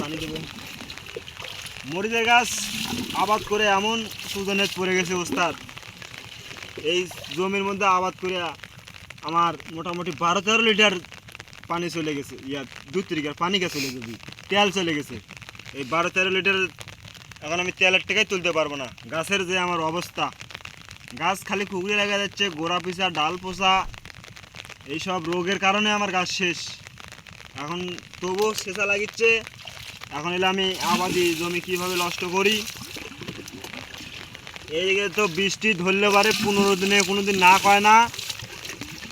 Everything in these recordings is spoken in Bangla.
পানি দেবো। মরিচের গাছ আবাদ করে এমন সুজনের পড়ে গেছে ওস্তাদ। এই জমির মধ্যে আবাদ করে আমার মোটামুটি বারো তেরো লিটার পানি চলে গেছে। ইয়া দু তিরিকার পানি গেছে চলে গেছে তেল চলে গেছে। এই বারো তেরো লিটার এখন আমি তেলের টাকাই তুলতে পারব না। গাছের যে আমার অবস্থা, গাছ খালি খুগড়ে লাগা যাচ্ছে, গোড়া পিসা ডাল পোষা এইসব রোগের কারণে আমার গাছ শেষ। এখন তবুও সেচা লাগিচ্ছে এখন এলে আমি আবাদি জমি কীভাবে নষ্ট করি? এইদিকে তো বৃষ্টি ধরলে পারে, পনেরো দিনে কোনো দিন না কয় না।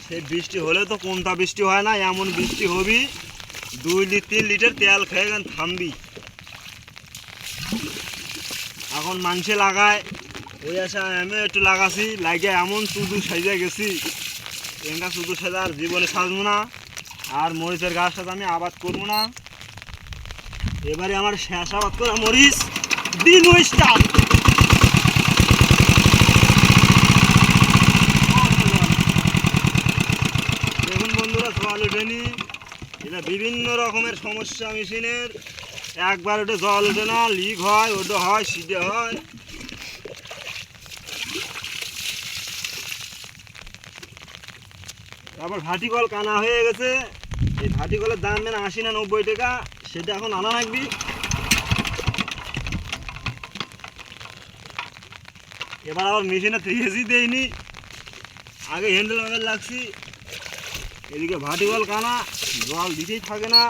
সেই বৃষ্টি হলে তো কোনটা বৃষ্টি হয় না, এমন বৃষ্টি হবি, দুই তিন লিটার তেল খেয়ে গেন থামবি। এখন মানুষে লাগায়, ওই আসা আমি একটু লাগাছি লাগে এমন চুদু সাইজে গেছি এঙ্গা চুদু সাজা আর জীবনে সাজবো না, আর মরিচের গাছটা আমি আবাদ করব না। এবারে আমার শেষ আবাদ করা মরিচ দিন দেখুন বন্ধুরা জল ওঠেনি এটা বিভিন্ন রকমের সমস্যা মেশিনের। একবার ওটা জল ওঠে না, লিক হয়, ওটা হয় সিটে হয়। তারপর ভাটিকল কানা হয়ে গেছে। এই ভাটিকলের দাম মেনে আশি না নব্বই টাকা, সেটা এখন আনা লাগবি। এবার আবার মেশিনে তেজি দেয়নি আগে হ্যান্ডেল ম্যান্ডেল লাগছি। এদিকে ভাটিকল কানা, জল দিতেই থাকে না।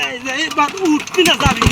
এই উঠবি না যাবি